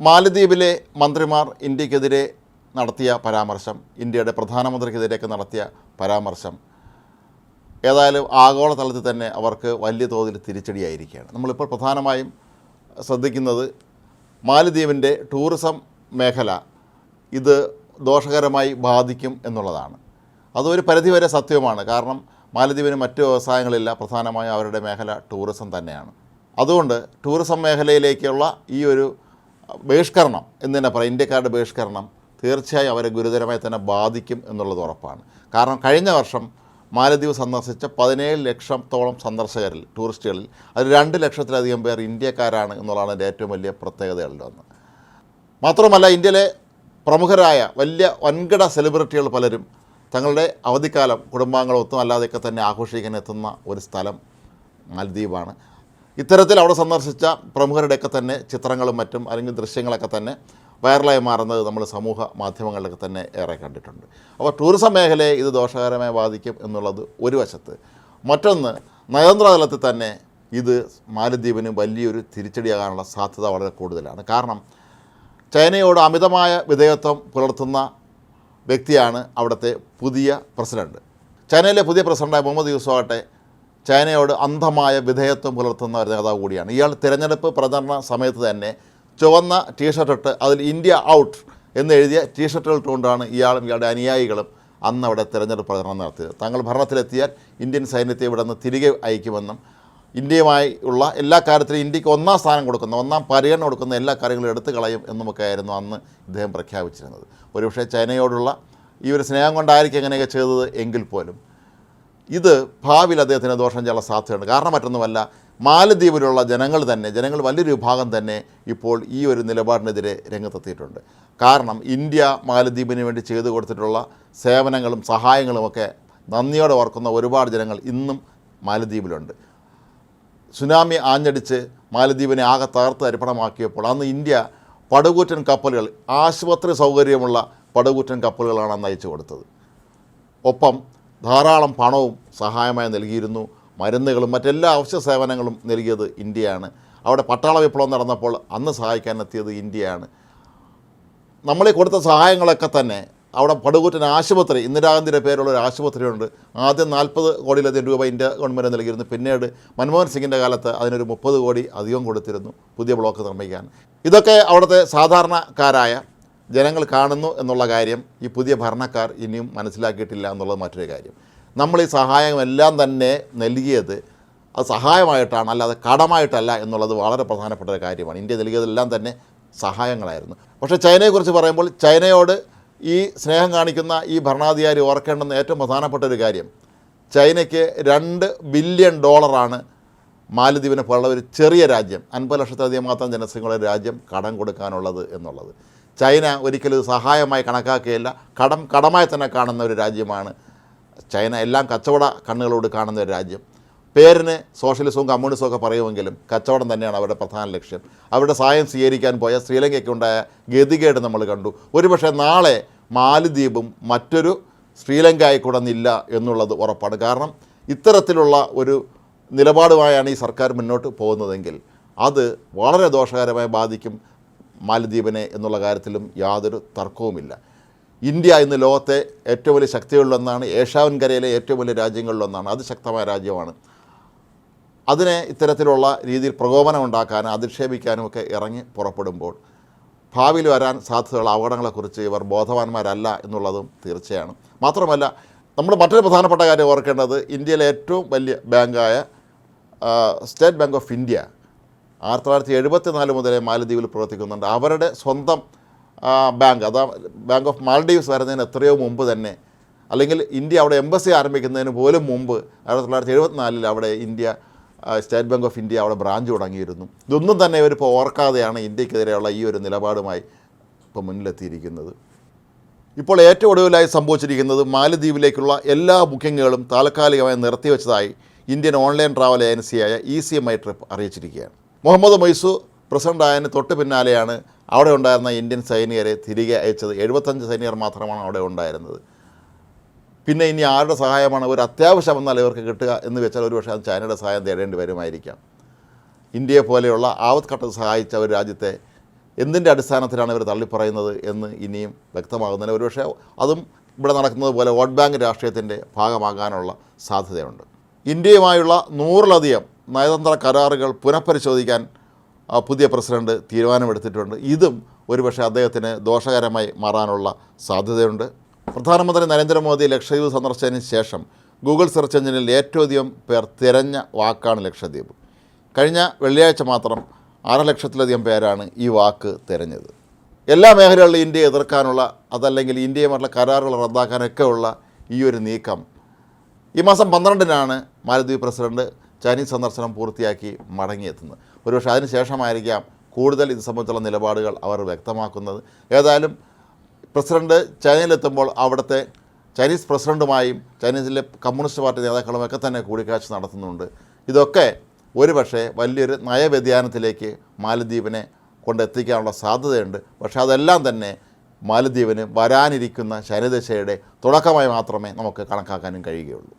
മാലദ്വീപിലെ മന്ത്രിമാർ ഇന്ത്യക്കെതിരെ നടത്തിയ പരാമർശം ഇന്ത്യയുടെ പ്രധാനമന്ത്രിക്കെതിരെയൊക്കെ നടത്തിയ പരാമർശം ഏതായാലും ആഗോളതലത്തിൽ തന്നെ അവർക്ക് വലിയ തോതിൽ തിരിച്ചടിയായിരിക്കുകയാണ്. നമ്മളിപ്പോൾ പ്രധാനമായും ശ്രദ്ധിക്കുന്നത് മാലദ്വീപിന്റെ ടൂറിസം മേഖല ഇത് ദോഷകരമായി ബാധിക്കും എന്നുള്ളതാണ്. അതൊരു പരിധിവരെ സത്യവുമാണ്. കാരണം മാലദ്വീപിന് മറ്റ് വ്യവസായങ്ങളില്ല പ്രധാനമായും അവരുടെ മേഖല ടൂറിസം തന്നെയാണ്. അതുകൊണ്ട് ടൂറിസം മേഖലയിലേക്കുള്ള ഈ ഒരു ബഹിഷ്കരണം എന്ന് തന്നെ പറയാം. ഇന്ത്യക്കാരുടെ ബഹിഷ്കരണം തീർച്ചയായും അവരെ ഗുരുതരമായി തന്നെ ബാധിക്കും എന്നുള്ളത് ഉറപ്പാണ്. കാരണം കഴിഞ്ഞ വർഷം മാലദ്വീപ് സന്ദർശിച്ച പതിനേഴ് ലക്ഷത്തോളം സന്ദർശകരിൽ ടൂറിസ്റ്റുകളിൽ അതിൽ രണ്ട് ലക്ഷത്തിലധികം പേർ ഇന്ത്യക്കാരാണ് എന്നുള്ളതാണ് എന്റെ ഏറ്റവും വലിയ പ്രത്യേകതകളിൽ ഒന്ന്. മാത്രമല്ല ഇന്ത്യയിലെ പ്രമുഖരായ വലിയ വൻകിട സെലിബ്രിറ്റികൾ പലരും തങ്ങളുടെ അവധിക്കാലം കുടുംബാംഗങ്ങളൊത്തും അല്ലാതെയൊക്കെ തന്നെ ആഘോഷിക്കാൻ എത്തുന്ന ഒരു സ്ഥലം മാലദ്വീപാണ്. ഇത്തരത്തിൽ അവിടെ സന്ദർശിച്ച പ്രമുഖരുടെയൊക്കെ തന്നെ ചിത്രങ്ങളും മറ്റും അല്ലെങ്കിൽ ദൃശ്യങ്ങളൊക്കെ തന്നെ വൈറലായി മാറുന്നത് നമ്മൾ സമൂഹ മാധ്യമങ്ങളിലൊക്കെ തന്നെ ഏറെ കണ്ടിട്ടുണ്ട്. അപ്പോൾ ടൂറിസം മേഖലയെ ഇത് ദോഷകരമായി ബാധിക്കും എന്നുള്ളത് ഒരു വശത്ത്. മറ്റൊന്ന് നയതന്ത്രതലത്തിൽ തന്നെ ഇത് മാലദ്വീപിന് വലിയൊരു തിരിച്ചടിയാകാനുള്ള സാധ്യത വളരെ കൂടുതലാണ്. കാരണം ചൈനയോട് അമിതമായ വിധേയത്വം പുലർത്തുന്ന വ്യക്തിയാണ് അവിടുത്തെ പുതിയ പ്രസിഡന്റ്. ചൈനയിലെ പുതിയ പ്രസിഡന്റായ മുഹമ്മദ് യൂസഫ് ചൈനയോട് അന്ധമായ വിധേയത്വം പുലർത്തുന്ന ഒരു നേതാവ് കൂടിയാണ്. ഇയാൾ തിരഞ്ഞെടുപ്പ് പ്രചരണ സമയത്ത് തന്നെ ചുവന്ന ടീഷർട്ട് ഇട്ട് അതിൽ ഇന്ത്യ ഔട്ട് എന്ന് എഴുതിയ ടീഷർട്ടുകൾ ഇട്ടുകൊണ്ടാണ് ഇയാളും ഇയാളുടെ അനുയായികളും അന്ന് അവിടെ തിരഞ്ഞെടുപ്പ് പ്രചരണം നടത്തിയത്. തങ്ങൾ ഭരണത്തിലെത്തിയാൽ ഇന്ത്യൻ സൈന്യത്തെ ഇവിടെ നിന്ന് തിരികെ അയക്കുമെന്നും ഇന്ത്യയുമായി ഉള്ള എല്ലാ കാര്യത്തിലും ഇന്ത്യയ്ക്ക് ഒന്നാം സ്ഥാനം കൊടുക്കുന്ന ഒന്നാം പരിഗണന കൊടുക്കുന്ന എല്ലാ കാര്യങ്ങളും എടുത്തു കളയും എന്നുമൊക്കെ ആയിരുന്നു അന്ന് ഇദ്ദേഹം പ്രഖ്യാപിച്ചിരുന്നത്. ഒരുപക്ഷെ ചൈനയോടുള്ള ഈ ഒരു സ്നേഹം കൊണ്ടായിരിക്കും എങ്ങനെയൊക്കെ ചെയ്തത് എങ്കിൽ പോലും ഇത് ഭാവിയിൽ അദ്ദേഹത്തിന് ദോഷം ചെയ്യാനുള്ള സാധ്യതയുണ്ട്. കാരണം മറ്റൊന്നുമല്ല മാലദ്വീപിലുള്ള ജനങ്ങൾ തന്നെ ജനങ്ങൾ വലിയൊരു വിഭാഗം തന്നെ ഇപ്പോൾ ഈ ഒരു നിലപാടിനെതിരെ രംഗത്തെത്തിയിട്ടുണ്ട്. കാരണം ഇന്ത്യ മാലദ്വീപിന് വേണ്ടി ചെയ്തു കൊടുത്തിട്ടുള്ള സേവനങ്ങളും സഹായങ്ങളുമൊക്കെ നന്ദിയോടെ ഓർക്കുന്ന ഒരുപാട് ജനങ്ങൾ ഇന്നും മാലദ്വീപിലുണ്ട്. സുനാമി ആഞ്ഞടിച്ച് മാലദ്വീപിനെ ആകെ തകർത്ത് അരിപ്പണമാക്കിയപ്പോൾ അന്ന് ഇന്ത്യ പടുകൂറ്റൻ കപ്പലുകൾ ആശുപത്രി സൗകര്യമുള്ള പടുകൂറ്റൻ കപ്പലുകളാണ് അന്ന് അയച്ചു കൊടുത്തത്. ഒപ്പം ധാരാളം പണവും സഹായമായി നൽകിയിരുന്നു. മരുന്നുകളും മറ്റെല്ലാ അവശ്യ സേവനങ്ങളും നൽകിയത് ഇന്ത്യയാണ്. അവിടെ പട്ടാള വിപ്ലവം നടന്നപ്പോൾ അന്ന് സഹായിക്കാൻ എത്തിയത് ഇന്ത്യയാണ്. നമ്മളീ കൊടുത്ത സഹായങ്ങളൊക്കെ തന്നെ അവിടെ പടുകൂറ്റൻ ആശുപത്രി ഇന്ദിരാഗാന്ധിയുടെ പേരുള്ള ഒരു ആശുപത്രിയുണ്ട്. ആദ്യം നാൽപ്പത് കോടിയിലധികം രൂപ ഇന്ത്യ ഗവൺമെന്റ് നൽകിയിരുന്നു. പിന്നീട് മൻമോഹൻ സിംഗിന്റെ കാലത്ത് അതിനൊരു മുപ്പത് കോടി അധികം കൊടുത്തിരുന്നു. പുതിയ ബ്ലോക്ക് നിർമ്മിക്കാൻ. ഇതൊക്കെ അവിടുത്തെ സാധാരണക്കാരായ ജനങ്ങൾ കാണുന്നു എന്നുള്ള കാര്യം ഈ പുതിയ ഭരണക്കാർ ഇനിയും മനസ്സിലാക്കിയിട്ടില്ല എന്നുള്ളത് മറ്റൊരു കാര്യം. നമ്മൾ ഈ സഹായമെല്ലാം തന്നെ നൽകിയത് അത് സഹായമായിട്ടാണ് അല്ലാതെ കടമായിട്ടല്ല എന്നുള്ളത് വളരെ പ്രധാനപ്പെട്ട ഒരു കാര്യമാണ്. ഇന്ത്യ നൽകിയതെല്ലാം തന്നെ സഹായങ്ങളായിരുന്നു. പക്ഷേ ചൈനയെക്കുറിച്ച് പറയുമ്പോൾ ചൈനയോട് ഈ സ്നേഹം കാണിക്കുന്ന ഈ ഭരണാധികാരി ഓർക്കേണ്ടുന്ന ഏറ്റവും പ്രധാനപ്പെട്ട ഒരു കാര്യം ചൈനയ്ക്ക് രണ്ട് ബില്യൺ ഡോളറാണ് മാലദ്വീപിനെ പോലുള്ള ഒരു ചെറിയ രാജ്യം അൻപത് ലക്ഷത്തിലധികം മാത്രം ജനസംഖ്യയുള്ള രാജ്യം കടം കൊടുക്കാനുള്ളത് എന്നുള്ളത്. ചൈന ഒരിക്കലും സഹായമായി കണക്കാക്കുകയില്ല. കടം കടമായി തന്നെ കാണുന്ന ഒരു രാജ്യമാണ് ചൈന. എല്ലാം കച്ചവട കണ്ണുകളോട് കാണുന്ന ഒരു രാജ്യം. പേരിന് സോഷ്യലിസവും കമ്മ്യൂണിസവും ഒക്കെ പറയുമെങ്കിലും കച്ചവടം തന്നെയാണ് അവരുടെ പ്രധാന ലക്ഷ്യം. അവരുടെ സഹായം സ്വീകരിക്കാൻ പോയ ശ്രീലങ്കയ്ക്കുണ്ടായ ഗതികേട് നമ്മൾ കണ്ടു. ഒരുപക്ഷെ നാളെ മാലിദ്വീപും മറ്റൊരു ശ്രീലങ്ക ആയിക്കൂടുന്നില്ല എന്നുള്ളത് ഉറപ്പാണ്. കാരണം ഇത്തരത്തിലുള്ള ഒരു നിലപാടുമായാണ് ഈ സർക്കാർ മുന്നോട്ട് പോകുന്നതെങ്കിൽ അത് വളരെ ദോഷകരമായി ബാധിക്കും. മാലദ്വീപിനെ എന്നുള്ള കാര്യത്തിലും യാതൊരു തർക്കവുമില്ല. ഇന്ത്യ ഇന്ന് ലോകത്തെ ഏറ്റവും വലിയ ശക്തികളിലൊന്നാണ് ഏഷ്യാവൻ കരയിലെ ഏറ്റവും വലിയ രാജ്യങ്ങളിലൊന്നാണ്. അത് ശക്തമായ രാജ്യമാണ്. അതിനെ ഇത്തരത്തിലുള്ള രീതിയിൽ പ്രകോപനം ഉണ്ടാക്കാനും അധിക്ഷേപിക്കാനും ഒക്കെ ഇറങ്ങി പുറപ്പെടുമ്പോൾ ഭാവിയിൽ വരാൻ സാധ്യതയുള്ള അപകടങ്ങളെക്കുറിച്ച് ഇവർ ബോധവാന്മാരല്ല എന്നുള്ളതും തീർച്ചയാണ്. മാത്രമല്ല നമ്മൾ മറ്റൊരു പ്രധാനപ്പെട്ട കാര്യം ഓർക്കേണ്ടത് ഇന്ത്യയിലെ ഏറ്റവും വലിയ ബാങ്കായ സ്റ്റേറ്റ് ബാങ്ക് ഓഫ് ഇന്ത്യ ആയിരത്തി തൊള്ളായിരത്തി എഴുപത്തി നാല് മുതലേ മാലദ്വീപിൽ പ്രവർത്തിക്കുന്നുണ്ട്. അവരുടെ സ്വന്തം ബാങ്ക് അതാ ബാങ്ക് ഓഫ് മാൽഡീവ്സ് വരുന്നതിന് എത്രയോ മുമ്പ് തന്നെ അല്ലെങ്കിൽ ഇന്ത്യ അവിടെ എംബസി ആരംഭിക്കുന്നതിന് പോലും മുമ്പ് ആയിരത്തി തൊള്ളായിരത്തി എഴുപത്തിനാലിൽ അവിടെ India State Bank of India അവിടെ ബ്രാഞ്ച് തുടങ്ങിയിരുന്നു. ഇതൊന്നും തന്നെ ഇവരിപ്പോൾ ഓർക്കാതെയാണ് ഇന്ത്യക്കെതിരെയുള്ള ഈ ഒരു നിലപാടുമായി ഇപ്പോൾ മുന്നിലെത്തിയിരിക്കുന്നത്. ഇപ്പോൾ ഏറ്റവും ഒടുവിലായി സംഭവിച്ചിരിക്കുന്നത് മാലദ്വീപിലേക്കുള്ള എല്ലാ ബുക്കിങ്ങുകളും താൽക്കാലികമായി നിർത്തിവെച്ചതായി ഇന്ത്യൻ ഓൺലൈൻ ട്രാവൽ ഏജൻസിയായ E C M I trip അറിയിച്ചിരിക്കുകയാണ്. മുഹമ്മദ് മൊയ്സു പ്രസിഡന്റ് ആയതിന് തൊട്ട് പിന്നാലെയാണ് അവിടെ ഉണ്ടായിരുന്ന ഇന്ത്യൻ സൈനികരെ തിരികെ അയച്ചത്. എഴുപത്തഞ്ച് സൈനികർ മാത്രമാണ് അവിടെ ഉണ്ടായിരുന്നത്. പിന്നെ ഇനി ആരുടെ സഹായമാണ് ഒരു അത്യാവശ്യം എന്നാൽ ഇവർക്ക് കിട്ടുക എന്ന് വെച്ചാൽ ഒരു പക്ഷേ അത് ചൈനയുടെ സഹായം തേടേണ്ടി വരുമായിരിക്കാം. ഇന്ത്യയെ പോലെയുള്ള ആപത്ഘട്ടത്തിൽ സഹായിച്ച ഒരു രാജ്യത്തെ എന്തിന്റെ അടിസ്ഥാനത്തിലാണ് ഇവർ തള്ളിപ്പറയുന്നത് എന്ന് ഇനിയും വ്യക്തമാകുന്നതിന് ഒരുപക്ഷെ അതും ഇവിടെ നടക്കുന്നത് പോലെ വോട്ട് ബാങ്ക് രാഷ്ട്രീയത്തിന്റെ ഭാഗമാകാനുള്ള സാധ്യതയുണ്ട്. ഇന്ത്യയുമായുള്ള നൂറിലധികം നയതന്ത്ര കരാറുകൾ പുനഃപരിശോധിക്കാൻ പുതിയ പ്രസിഡന്റ് തീരുമാനമെടുത്തിട്ടുണ്ട്. ഇതും ഒരുപക്ഷെ അദ്ദേഹത്തിന് ദോഷകരമായി മാറാനുള്ള സാധ്യതയുണ്ട്. പ്രധാനമന്ത്രി നരേന്ദ്രമോദി ലക്ഷദ്വീപ് സന്ദർശിച്ചതിന് ശേഷം ഗൂഗിൾ സെർച്ച് എഞ്ചിനിൽ ഏറ്റവും അധികം പേർ തിരഞ്ഞ വാക്കാണ് ലക്ഷദ്വീപ്. കഴിഞ്ഞ വെള്ളിയാഴ്ച മാത്രം അര ലക്ഷത്തിലധികം പേരാണ് ഈ വാക്ക് തിരഞ്ഞത്. എല്ലാ മേഖലകളിലും ഇന്ത്യയെ എതിർക്കാനുള്ള അതല്ലെങ്കിൽ ഇന്ത്യയുമായിട്ടുള്ള കരാറുകൾ റദ്ദാക്കാനൊക്കെയുള്ള ഈ ഒരു നീക്കം ഈ മാസം പന്ത്രണ്ടിനാണ് മാലദ്വീപ് പ്രസിഡന്റ് ചൈനീസ് സന്ദർശനം പൂർത്തിയാക്കി മടങ്ങിയെത്തുന്നത്. ഒരുപക്ഷെ അതിന് ശേഷമായിരിക്കാം കൂടുതൽ ഇത് സംബന്ധിച്ചുള്ള നിലപാടുകൾ അവർ വ്യക്തമാക്കുന്നത്. ഏതായാലും പ്രസിഡന്റ് ചൈനയിലെത്തുമ്പോൾ അവിടുത്തെ ചൈനീസ് പ്രസിഡന്റുമായും ചൈനീസിലെ കമ്മ്യൂണിസ്റ്റ് പാർട്ടി നേതാക്കളുമൊക്കെ തന്നെ കൂടിക്കാഴ്ച നടത്തുന്നുണ്ട്. ഇതൊക്കെ ഒരുപക്ഷെ വലിയൊരു നയവ്യതിയാനത്തിലേക്ക് മാലദ്വീപിനെ കൊണ്ടെത്തിക്കാനുള്ള സാധ്യതയുണ്ട്. പക്ഷേ അതെല്ലാം തന്നെ മാലദ്വീപിന് വരാനിരിക്കുന്ന ശനിദശയുടെ തുടക്കമായി മാത്രമേ നമുക്ക് കണക്കാക്കാനും കഴിയുകയുള്ളൂ.